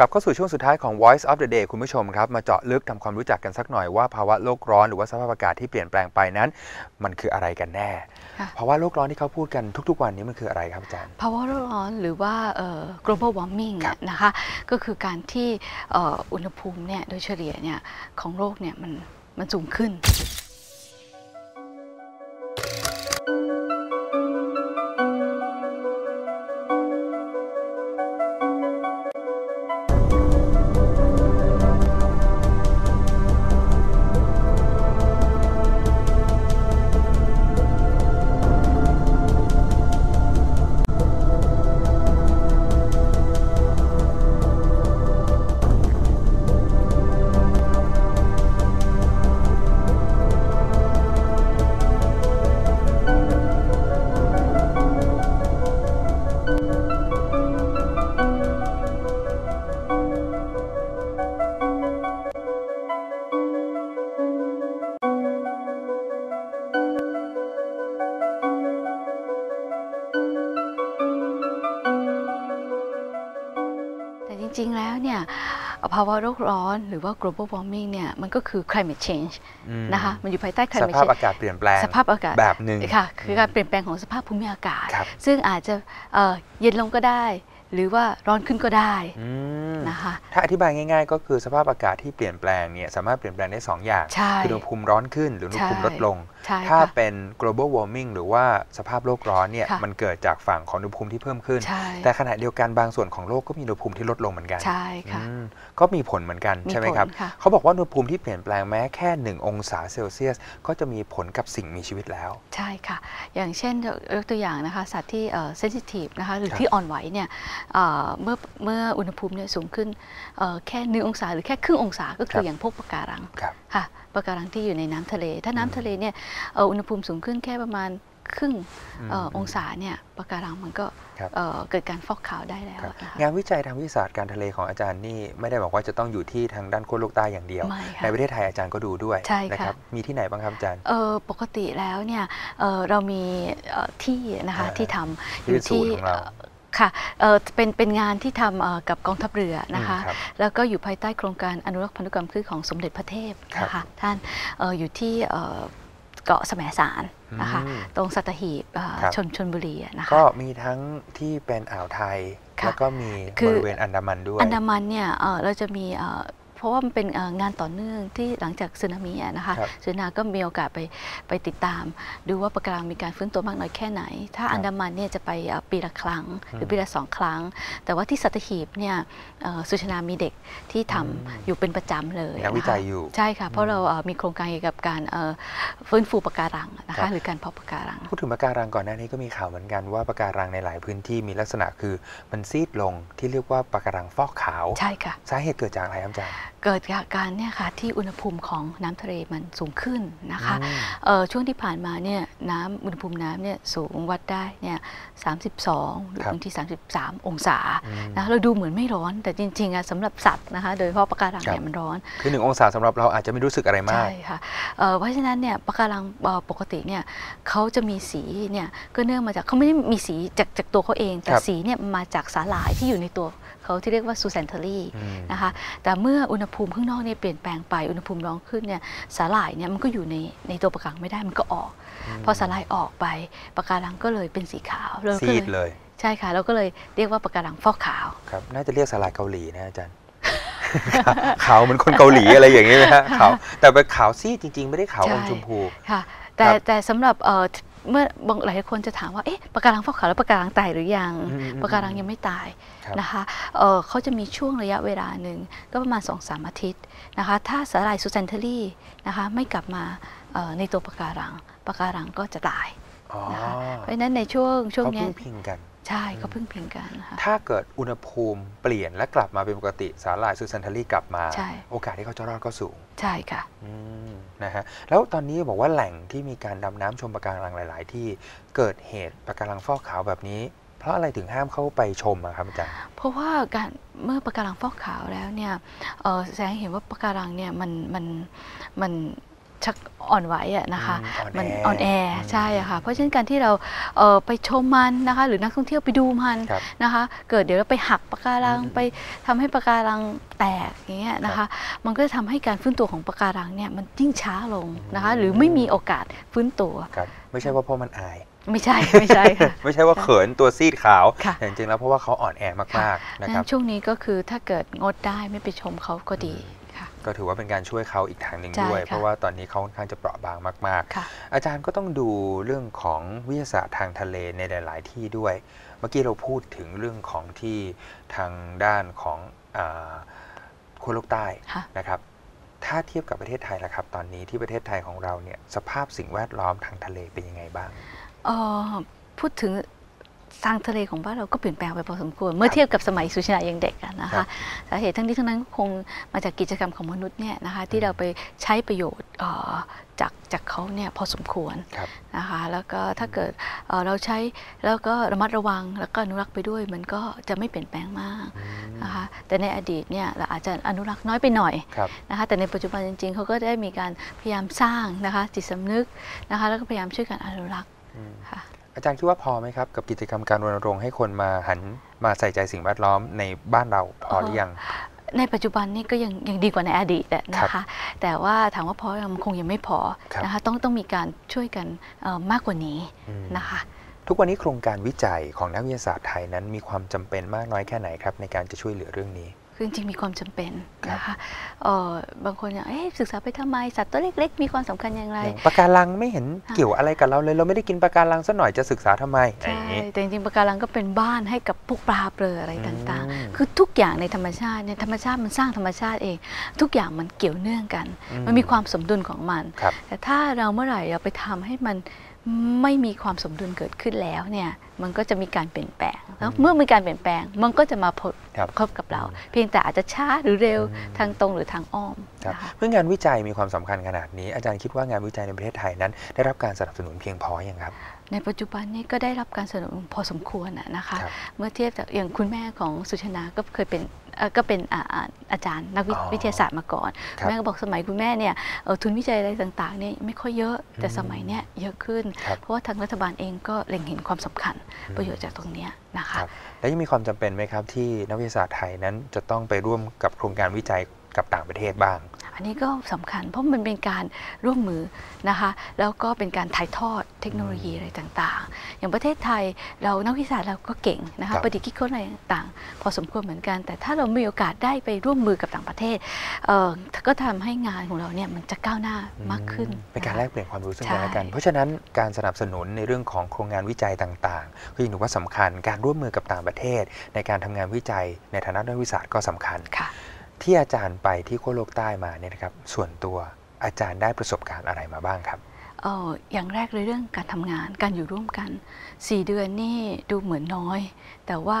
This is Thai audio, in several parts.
กลับเข้าสู่ช่วงสุดท้ายของ Voice of the Day คุณผู้ชมครับ มาเจาะลึกทำความรู้จักกันสักหน่อยว่าภาวะโลกร้อนหรือว่าสภาพอากาศที่เปลี่ยนแปลงไปนั้น มันคืออะไรกันแน่ค่ะภาวะโลกร้อนที่เขาพูดกันทุก ๆ วันนี้มันคืออะไรครับอาจารย์ ภาวะโลกร้อนหรือว่าเอ่อ global warming ครับเนี่ยนะคะ ก็คือการที่เอ่ออุณหภูมิเนี่ยโดยเฉลี่ยเนี่ยของโลกเนี่ยมัน มันสูงขึ้น แล้วเนี่ยภาวะโลกร้อนหรือว่า global warming เนี่ยมันก็คือ climate change อืมนะคะมันอยู่ภายใต้ส climate ภาพ change อากาศเปลี่ยนแปลงสภาพอากาศแบบหนึ่งค่ะคือการเปลี่ยนแปลงของสภาพภูมิอากาศครับซึ่งอาจจะเอ่อเย็นลงก็ได้ หรือว่าร้อนขึ้นก็ได้อืมนะคะถ้าอธิบายง่าย ๆ ก็คือสภาพอากาศที่เปลี่ยนแปลงเนี่ยสามารถเปลี่ยนแปลงได้สองอย่างใช่คืออุณหภูมิร้อนขึ้น หรืออุณหภูมิใช่ลดลงใช่ถ้าค่ะเป็น global warming หรือว่าสภาพโลกร้อนเนี่ยค่ะมันเกิดจากฝั่งของอุณหภูมิที่เพิ่มขึ้นใช่แต่ขณะเดียวกันบางส่วนของโลกก็มีอุณหภูมิที่ลดลงเหมือนกันใช่ค่ะอืมก็มีผลเหมือนกันมีใช่ไหมผลครับค่ะเขาบอกว่าอุณหภูมิที่เปลี่ยนแปลงแม้แค่ 1 องศาเซลเซียส ก็จะมีผลกับสิ่งมีชีวิตแล้ว ใช่ค่ะ อย่างเช่นยกตัวอย่างนะคะสัตว์ที่เซนซิทีฟนะคะหรือครับที่อ่อนไหวเนี่ยเอ่อเมื่อเมื่ออุณหภูมิเนี่ยสูงขึ้นเอ่อแค่หนึ่งองศาหรือแค่ครึ่งองศาก็คืออย่างพวกปะการังครับค่ะ ปะการังที่อยู่ในน้ำทะเล ถ้าน้ำทะเลเนี่ยเอ่ออุณหภูมิสูงขึ้นแค่ประมาณครึ่งเอ่ออมองศาเนี่ยปะการังมันก็ครับเอ่อเกิดการฟอกขาวได้แล้วครับนะคะงานวิจัยทางวิทยาศาสตร์การทะเลของอาจารย์นี่ไม่ได้บอกว่าจะต้องอยู่ที่ทางด้านขั้วโลกใต้อย่างเดียวไม่ค่ะในประเทศไทยอาจารย์ก็ดูด้วยใช่ค่ะนะครับมีที่ไหนบ้างครับอาจารย์เออปกติแล้วเนี่ยเอ่อเรามีเอ่อที่นะคะอ่าที่ทำที่เป็นศูนย์ของเราเอ่อ ค่ะเอ่อเป็นเป็นงานที่ทำเอ่อกับกองทัพเรือนะคะอืมครับแล้วก็อยู่ภายใต้โครงการอนุรักษ์พันธุกรรมพืชของสมเด็จพระเทพครับนะคะท่านเอ่ออยู่ที่เอ่อเกาะแสมสารนะคะอืมตรงสัตหีบเอ่อครับชนชนบุรีอะนะคะก็มีทั้งที่เป็นอ่าวไทยค่ะแล้วก็มีคืบอริเวณอันดามันด้วย อันดามันเนี่ยเอ่อเราจะมี เอ่อเพราะว่ามันเป็นเอ่องานต่อเนื่องที่หลังจากสึนามิอะนะคะครับสึนาก็มีโอกาสไปไปติดตาม ดูว่าปะการังมีการฟื้นตัวมากน้อยแค่ไหน ถ้าครับอันดามันเนี่ยจะไปเอ่อปีละครั้งหรือมปีละสองครั้ง แต่ว่าที่สัตหีบเนี่ยเอ่อสุชนามีเด็กที่ทำอืมอยู่เป็นประจำเลยนักวินะคะจัยอยู่ใช่ค่ะเพราะเราเอ่อมีโครงการเกี่ยวกับการเอ่อฟื้นฟูปะการังนะครัคะบหรือการเพาะปะการัง พูดถึงปะการังก่อนหน้านี้ก็มีข่าวเหมือนกันว่าปะการังในหลายพื้นที่มีลักษณะคือมันซีดลงที่เรียกว่าปะการังฟอกขาว ใช่ค่ะ สาเหตุเกิดจากอะไรครับอาจารย์ เกิดจากการเนี่ยค่ะที่อุณหภูมิของน้ำทะเลมันสูงขึ้นนะคะอืมเอ่อช่วงที่ผ่านมาเนี่ยน้ำอุณหภูมิน้ำเนี่ยสูงวัดได้เนี่ย32หรือครับบางที33 องศาอืมนะเราดูเหมือนไม่ร้อนแต่จริงๆอะสำหรับสัตว์นะคะโดยเฉพาะปะการังครับเนี่ยมันร้อน คือหนึ่งองศาสำหรับเราอาจจะไม่รู้สึกอะไรมากใช่ค่ะเอ่อเพราะฉะนั้นเนี่ยปะการังเอ่อปกติเนี่ยเขาจะมีสีเนี่ยก็เนื่องมาจากเขาไม่ได้มีสีจากจากตัวเขาเอง แต่ครับสีเนี่ยมาจากสาหร่ายที่อยู่ในตัว เขาที่เรียกว่าซูแซนเทอรี่อืมนะคะแต่เมื่ออุณหภูมิข้างนอกเนี่ยเปลี่ยนแปลงไปอุณหภูมิร้อนขึ้นเนี่ยสาหร่ายเนี่ยมันก็อยู่ในในตัวปะการังไม่ได้มันก็ออก พอสาหร่ายออกไปปะการังก็เลยเป็นสีขาวเราก็ซีเลดยเลย ใช่ค่ะเราก็เลยเรียกว่าปะการังฟอกขาวครับน่าจะเรียกสลายเกาหลีนะอาจารย์ขาวเหมือนคนเกาหลีอะไรอย่างนี้ไหมฮะขาวแต่เป็นขาวซีดจริง ๆ ไม่ได้ขาวใช่อมชมพูค่ะแต่ครับแต่สำหรับ เอ่อเมื่อบางหลายคนจะถามว่าเอ๊ะปะการังฟอกขาวแล้วปะการังตายหรือยังอืมอืมปะการังยังไม่ตายครับนะคะเอ่อเขาจะมีช่วงระยะเวลาหนึ่งก็ประมาณ2อสามอาทิตย์นะคะถ้าสาหร่ายซูเซนเทอรี่นะคะไม่กลับมาเอ่อในตัวปะการังปะการังก็จะตายอ๋อนะคะเพราะฉะนั้นในช่วงช่วงเขาเนี้ยพึ่งพิงกัน ใช่เขาพึ่งพิงกันนะคะถ้าเกิดอุณหภูมิเปลี่ยนและกลับมาเป็นปกติสาหร่ายซูซันทารีกลับมาใช่โอกาสที่เขาจะรอดก็สูง ใช่ค่ะอืมนะฮะแล้วตอนนี้บอกว่าแหล่งที่มีการดำน้ำชมปะการังหลาย ๆ ที่เกิดเหตุปะการังฟอกขาวแบบนี้ เพราะอะไรถึงห้ามเข้าไปชมอะครับอาจารย์เพราะว่าการเมื่อปะการังฟอกขาวแล้วเนี่ยเอ่อแสดงให้เห็นว่าปะการังเนี่ยมันมันมัน ชักอ่อนไหวอะนะคะอืมมันอ่อ่ออนนแอแอใช่อะค่ะเพราะฉะนั้นการที่เราเอ่อไปชมมันนะคะ หรือนักท่องเที่ยวไปดูมันครับนะคะ เกิดเดี๋ยวเราไปหักปะการังอืมไปทำให้ปะการังแตกอย่างเงี้ยนะคะ มันก็จะทำให้การฟื้นตัวของปะการังเนี่ยมันยิ่งช้าลงนะคะ หรือไม่มีโอกาสฟื้นตัวครับไม่ใช่ว่าเพราะมันอายไม่ใช่ไม่ใช่ค่ะไม่ใช่ว่าเขินตัวซีดขาวค่ะแต่จริงๆแล้วเพราะว่าเขาอ่อนแอมากๆนะคงั้รับนช่วงนี้ก็คือถ้าเกิดงดได้ไม่ไปชมเขาก็ดีค่ะ ก็ถือว่าเป็นการช่วยเขาอีกทางหนึ่งใช่ด้วยค่ะเพราะว่าตอนนี้เขาค่อนข้างจะเปราะบางมากค่ะๆอาจารย์ก็ต้องดูเรื่องของวิทยาศาสตร์ทางทะเลในหลาย ๆ ที่ด้วย เมื่อกี้เราพูดถึงเรื่องของที่ทางด้านของอาขั้วโลกใต้ค่ะนะครับถ้าเทียบกับประเทศไทยล่ะครับ ตอนนี้ที่ประเทศไทยของเราเนี่ยสภาพสิ่งแวดล้อมทางทะเลเป็นยังไงบ้างเอ่อพูดถึง ทางทะเลของบ้านเราก็เปลี่ยนแปลงไปพอสมควร เมื่อเทียบกับสมัยสุชายังเด็กอะนะครัคะบสาเหตุทั้งนี้ทั้งนั้นคงมาจากกิจกรรมของมนุษย์เนี่ยนะคะที่เราไปใช้ประโยชน์เอ่อจากจากเขาเนี่ยพอสมควรครับนะคะแล้วก็ถ้าเกิดเอ่อเราใช้แล้วก็ระมัดระวังแล้วก็อนุรักษ์ไปด้วย มันก็จะไม่เปลี่ยนแปลงมากอืมนะคะแต่ในอดีตเนี่ยเราอาจจะอนุรักษ์น้อยไปหน่อยครับนะคะแต่ในปัจจุบันจริง ๆเขาก็ได้มีการพยายามสร้างนะคะจิตสำนึกนะคะแล้วก็พยายามช่วยกันอนุรักษ์อืมค่ะ อาจารย์คิดว่าพอไหมครับ กับกิจกรรมการรณรงค์ให้คนมาหันมาใส่ใจสิ่งแวดล้อมในบ้านเราพอหรือยังในปัจจุบันนี่ก็ยังยังดีกว่าในอดีตอะนะครัคะบแต่ว่าถามว่าพอยังคงยังไม่พอครับนะคะต้องต้องมีการช่วยกันเอ่อมากกว่านี้อืมนะคะ ทุกวันนี้โครงการวิจัยของนักวิทยาศาสตร์ไทยนั้นมีความจำเป็นมากน้อยแค่ไหนครับในการจะช่วยเหลือเรื่องนี้ คือจริงๆมีความจำเป็นครับนะคะเอ่อบางคนอย่างเอ๊ะศึกษาไปทำไม สัตว์ตัวเล็ก ๆ มีความสำคัญอย่างไรอย่างปะการังไม่เห็นค่ะเกี่ยวอะไรกับเราเลย เราไม่ได้กินปะการังสักหน่อยจะศึกษาทำไมอะไรใช่อย่างนี้แต่จริงๆปะการังก็เป็นบ้านให้กับพวกปลาเปลืออะไรต่างอืมๆคือทุกอย่างในธรรมชาติเนี่ยธรรมชาติมันสร้างธรรมชาติเอง ทุกอย่างมันเกี่ยวเนื่องกันอืมมันมีความสมดุลของมันครับแต่ถ้าเราเมื่อไหร่เราไปทำให้มันไม่มีความสมดุลเกิดขึ้นแล้วเนี่ยมันก็จะมีการเปลี่ยนแปลงแล้วอืมเมื่อมีการเปลี่ยนแปลงมันก็จะมาผล ครับกระทบกับเรา เพียงแต่อาจจะช้าหรือเร็วอืมทางตรงหรือทางอ้อมครับนะคะเมื่องานวิจัยมีความสำคัญขนาดนี้อาจารย์คิดว่างานวิจัยในประเทศไทยนั้น ได้รับการสนับสนุนเพียงพออย่างครับ ในปัจจุบันนี้ก็ได้รับการสนับสนุนพอสมควรอะนะคะครับเมื่อเทียบจากอย่างคุณแม่ของสุชนาก็เคยเป็นเอ่อก็เป็นอาอาอาจารย์นักวิอ๋อวิทยาศาสตร์มาก่อนครับแม่ก็บอกสมัยคุณแม่เนี่ยเอ่อทุนวิจัยอะไรต่างๆเนี่ยไม่ค่อยเยอะแต่อืมสมัยเนี้ยเยอะขึ้นครับเพราะว่าทางรัฐบาลเองก็เล็งเห็นความสำคัญอืมประโยชน์จากตรงเนี้ยนะคะครับแล้วยังมีความจำเป็นไหมครับที่นักวิทยาศาสตร์ไทยนั้นจะต้องไปร่วมกับโครงการวิจัยกับต่างประเทศบ้าง อันนี้ก็สำคัญเพราะมันเป็นการร่วมมือนะคะแล้วก็เป็นการถ่ายทอดเทคโนโลยีอะไรต่างๆ อย่างประเทศไทยเรานักวิทยาศาสตร์เราก็เก่งนะครัคะบประดิษฐ์คิดค้นอะไรต่างๆ พอสมควรเหมือนกัน แต่ถ้าเรามีโอกาสได้ไปร่วมมือกับต่างประเทศเอ่อก็ทำให้งานของเราเนี่ยมันจะก้าวหน้ามากขึ้นอืมเป็นการะคะแลกเปลี่ยนความรู้ซึ่งใช่กันและกัน เพราะฉะนั้นการสนับสนุนในเรื่องของโครงงานวิจัยต่างๆก็ยังถือว่าสำคัญการร่วมมือกับต่างประเทศ ในการทำงานวิจัยในฐานะนักวิทยาศาสตร์ก็สำคัญค่ะ ที่อาจารย์ไปที่ขั้วโลกใต้มาเนี่ยนะครับ ส่วนตัวอาจารย์ได้ประสบการณ์อะไรมาบ้างครับเอ่ออย่างแรกเลยเรื่องการทำงานการอยู่ร่วมกัน 4 เดือนนี่ดูเหมือนน้อย แต่ว่า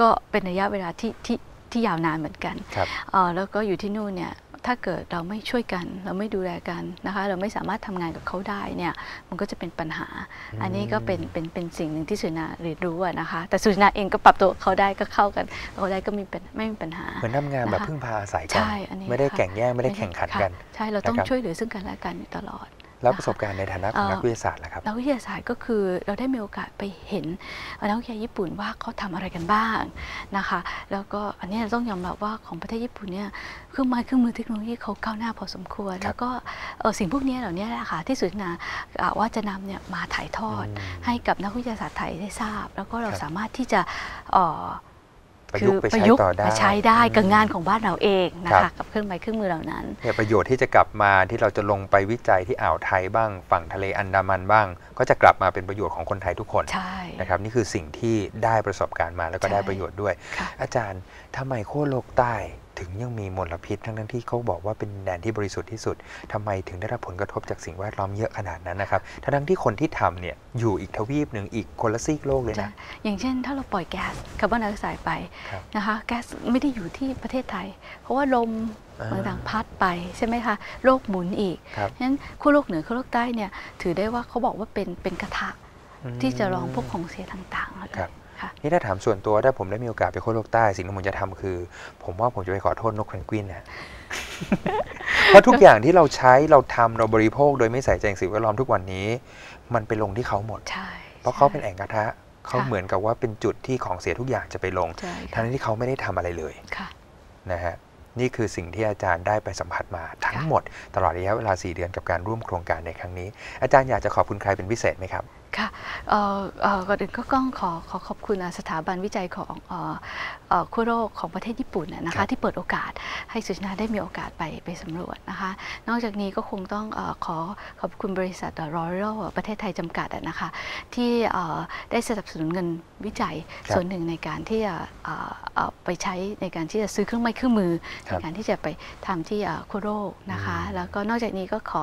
ก็เป็นระยะเวลาที่ที่ที่ยาวนานเหมือนกันครับเอ่อแล้วก็อยู่ที่นู่นเนี่ย ถ้าเกิดเราไม่ช่วยกัน เราไม่ดูแลกันนะคะเราไม่สามารถทำงานกับเขาได้เนี่ยมันก็จะเป็นปัญหาอืมอันนี้ก็เป็นเป็นเป็นสิ่งหนึ่งที่สุนาเรียนรู้อะนะคะ แต่สุนาเองก็ปรับตัวกับเขาได้ก็เข้ากันเขาได้ก็มีเป็นไม่มีปัญหาเหมือนทำงานแบบนะคะพึ่งพาอาศัยกัใช่อันนี้ไม่ได้ค่ะแข่งแย่งไม่ได้แข่งขันกันค่ะใช่เราต้องนะครับช่วยเหลือซึ่งกันและกันอยู่ตลอด แล้วนะคะประสบการณ์ในฐานะของเอ่อนักวิทยาศาสตร์ล่ะครับนักวิทยาศาสตร์ก็คือเราได้มีโอกาสไปเห็นนักวิทยาญี่ปุ่นว่าเขาทำอะไรกันบ้างนะคะ แล้วก็อันนี้เราต้องยอมรับว่าของประเทศญี่ปุ่นเนี่ยเครื่องไม้เครื่องมือเทคโนโลยีเขาก้าวหน้าพอสมควรครับแล้วก็เอ่อสิ่งพวกนี้เหล่านี้แหละค่ะที่สุดนาอ่าว่าจะนำเนี่ยมาถ่ายทอดอืมให้กับนักวิทยาศาสตร์ไทยได้ทราบ แล้วก็เราครับสามารถที่จะเอ่อ ประยุกต์ไปประใช้ยุกต์ต่อได้มาใช้ได้กับอืมงานของบ้านเราเองนะครัคะบกับเครื่องไม้เครื่องมือเหล่านั้นเนี่ยประโยชน์ที่จะกลับมาที่เราจะลงไปวิจัยที่อ่าวไทยบ้าง ฝั่งทะเลอันดามันบ้าง ก็จะกลับมาเป็นประโยชน์ของคนไทยทุกคนใช่นะครับนี่คือสิ่งที่ได้ประสบการณ์มาแล้วก็ใช่ได้ประโยชน์ด้วยค่ะอาจารย์ทำไมขั้วโลกใต้ ถึงยังมีมลพิษ ทั้งทั้งๆที่เขาบอกว่าเป็นแดนที่บริสุทธิ์ที่สุดทำไมถึงได้รับผลกระทบจากสิ่งแวดล้อมเยอะขนาดนั้นนะครับทั้งทั้งๆที่คนที่ทำเนี่ยอยู่อีกทวีปหนึ่งอีกคนละซีกโลกเลยจะนะอย่างเช่น ถ้าเราปล่อยแก๊สคาร์บอนไดออกไซด์ไปครับนะคะแก๊สไม่ได้อยู่ที่ประเทศไทย เพราะว่าลมอ่าต่างๆพัดไปใช่ไหมคะโลกหมุนอีกครับฉะนั้นขั้วโลกเหนือขั้วโลกใต้เนี่ยถือได้ว่าเขาบอกว่าเป็นเป็นกระทะอืมที่จะรองพวกของเสียต่างๆเลยครับค่ะ นี่ถ้าถามส่วนตัวถ้าผมได้มีโอกาสไปขั้วโลกใต้สิ่งที่ผมจะทำคือ ผมว่าผมจะไปขอโทษนกเพนกวินนะเพราะทุกอย่างที่เราใช้เราทำเราบริโภค โดยไม่ใส่ใจสิ่งแวดล้อมทุกวันนี้ มันไปลงที่เขาหมดใช่เพราะเขาเป็นแอ่งกระทะเขาค่ะเหมือนกับว่าเป็นจุดที่ของเสียทุกอย่างจะไปลงใช่ทั้งที่เขาไม่ได้ทำอะไรเลยค่ะนะฮะนี่คือสิ่งที่อาจารย์ได้ไปสัมผัสมาทั้งค่ะหมด ตลอดระยะเวลา 4 เดือนกับการร่วมโครงการในครั้งนี้ อาจารย์อยากจะขอบคุณใครเป็นพิเศษไหมครับ ค่ะเอ่อเอ่อก่อนอื่นก็ต้องขอขอขอบคุณอะสถาบันวิจัยของเอ่อเอ่อขั้วโลกของประเทศญี่ปุ่นน่ะนะครัคะบที่เปิดโอกาสให้สุชนาได้มีโอกาสไปไปสำรวจนะคะ นอกจากนี้ก็คงต้องเออขอขอบคุณบริษัทรอยัลประเทศไทยจำกัดอะนะคะที่เอ่อได้สนับสนุนเงินวิจัยครับส่วนหนึ่งในการที่จะเอ่อเอ่อไปใช้ในการที่จะซื้อเครื่องไม้เครื่องมือครัในบการที่จะไปทำที่เอ่อขั้วโลกนะคะอืมแล้วก็นอกจากนี้ก็ขอ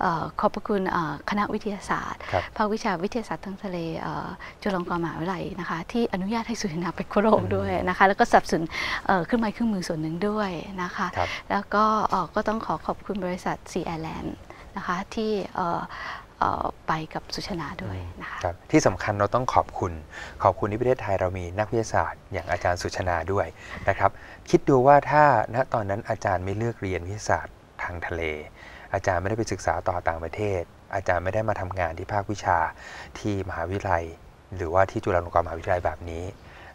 เอ่อขอบพระคุณเอ่อคณะวิทยาศาสตร์ครับภาควิชาวิทยาศาสตร์ทางทะเลเอ่อจุฬาลงกรณ์มหาวิทยาลัยนะคะที่อนุญาตให้สุรินาไปขั้วโลกด้วยนะคะแล้วก็สนับสนุนเอ่อเครื่องไม้เครื่องมือส่วนหนึ่งด้วยนะคะครับแล้วก็เอ่อก็ต้องขอขอบคุณบริษัทซีแอร์แลนด์นะคะที่เอ่อเอ่อไปกับสุชนาด้วยนะคะครับที่สำคัญเราต้องขอบคุณ ขอบคุณที่ประเทศไทยเรามีนักวิทยาศาสตร์ อย่างอาจารย์สุชนาด้วยนะครับ คิดดูว่าถ้าณตอนนั้นอาจารย์ไม่เลือกเรียนวิทยาศาสตร์ทางทะเล อาจารย์ไม่ได้ไปศึกษาต่อต่างประเทศ อาจารย์ไม่ได้มาทำงานที่ภาควิชาที่มหาวิทยาลัย หรือว่าที่จุฬาลงกรณ์มหาวิทยาลัยแบบนี้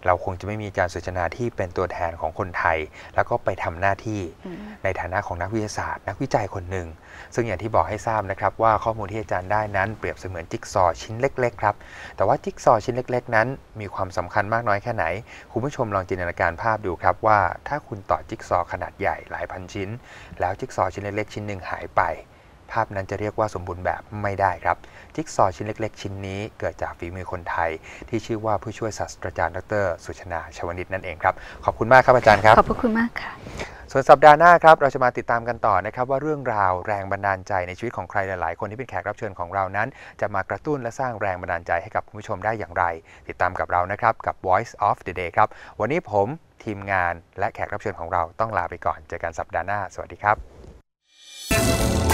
เราคงจะไม่มีอาจารย์สุชนาที่เป็นตัวแทนของคนไทย แล้วก็ไปทำหน้าที่อืมในฐานะของนักวิทยาศาสตร์ นักวิจัยคนหนึ่ง ซึ่งอย่างที่บอกให้ทราบนะครับว่าข้อมูลที่อาจารย์ได้นั้นเปรียบเสมือนจิ๊กซอว์ชิ้นเล็กๆครับแต่ว่าจิ๊กซอว์ชิ้นเล็ก ๆ นั้น มีความสำคัญมากน้อยแค่ไหนคุณผู้ชมลองจินตนาการภาพดูครับว่าถ้าคุณต่อจิ๊กซอว์ขนาดใหญ่หลายพันชิ้น แล้วจิ๊กซอว์ชิ้นเล็กๆชิ้นหนึ่งหายไป ภาพนั้นจะเรียกว่าสมบูรณ์แบบไม่ได้ครับ จิ๊กซอว์ชิ้นเล็ก ๆ ชิ้นนี้เกิดจากฝีมือคนไทย ที่ชื่อว่าผู้ช่วยศาสตราจารย์ดร สุชนาชวนิตนั่นเองครับ ขอบคุณมากครับอาจารย์ครับ ขอบพระคุณมากค่ะส่วนสัปดาห์หน้าครับเราจะมาติดตามกันต่อนะครับว่าเรื่องราวแรงบันดาลใจในชีวิตของใครหลาย ๆ คนที่เป็นแขกรับเชิญของเรานั้น จะมากระตุ้นและสร้างแรงบันดาลใจให้กับคุณผู้ชมได้อย่างไร ติดตามกับเรานะครับกับ Voice of the Day ครับวันนี้ผมทีมงานและแขกรับเชิญของเราต้องลาไปก่อนเจอกันสัปดาห์หน้า สวัสดีครับ